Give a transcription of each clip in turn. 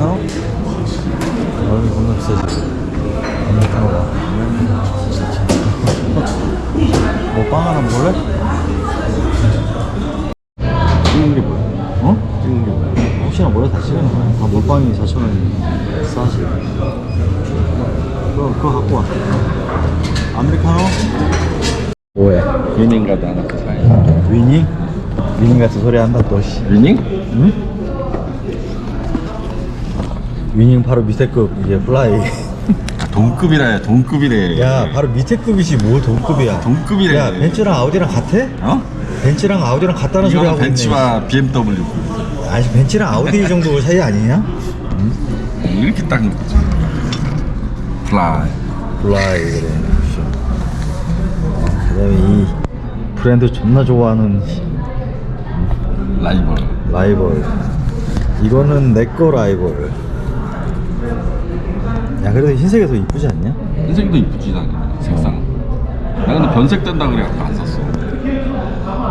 어? 얼굴 겁나 비싸지 안타워 뭐빵 하나 먹을래? 찍는 게 뭐야? 어? 찍는 게 뭐야? 혹시나 몰래 다 찍는 거야? 아 몰빵이 4,000원 싸지 그거, 그거 갖고 와 아메리카노? 뭐해? 위닝 가도 안 하고 위닝? 위닝 같은 소리 한다 또 씨. 위닝? 응? 위닝 바로 밑에 급 이제 플라이. 아, 동급이라 동급이래. 야 바로 밑에 급이지 뭘 동급이야. 동급이래. 야 벤츠랑 아우디랑 같아? 어? 벤츠랑 아우디랑 같다는 소리 하고 벤츠와 BMW. 아니 벤츠랑 아우디 정도 차이 아니냐? 이렇게 딱 거지. 플라이. 플라이 그래. 그 다음에 이 브랜드 존나 좋아하는 라이벌. 라이벌. 이거는 내 거 라이벌 야 그래도 흰색이 더 이쁘지 않냐? 흰색도 이쁘지 당연히 색상. 나 근데 변색 된다 그래 갖고 안 샀어.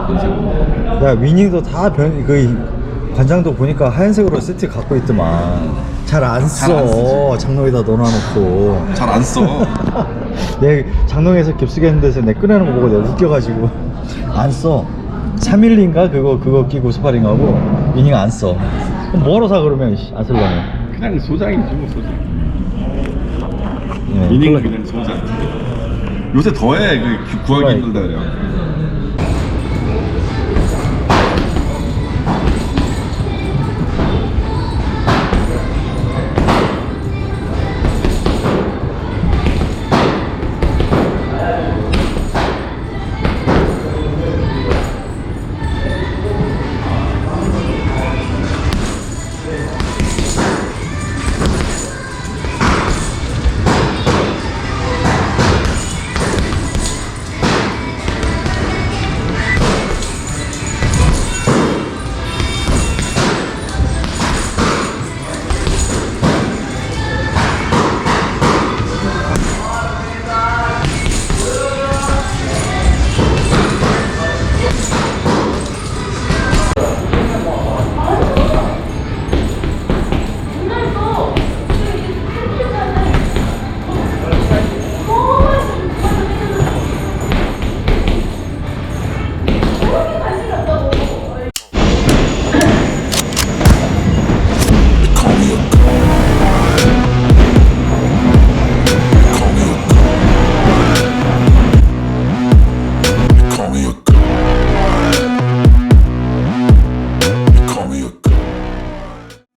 변색. 야 위닝도 다변그 관장도 보니까 하얀색으로 세트 갖고 있더만. 잘안 잘안 써 장롱에다 넣어놔놓고. 잘 안 써. 내 장롱에서 깁스겠는 데서 내 꺼내는 거 보고 내가 웃겨가지고. 안써. 3일인가? 그거 그거 끼고 스파링 하고 위닝 안써. 그럼 뭐하러 사 그러면 씨, 안 쓸려면 그냥 소장이지 뭐 소장 플라- 그냥 소장 요새 더해 그 구- 구하기 플라이. 힘들다 그래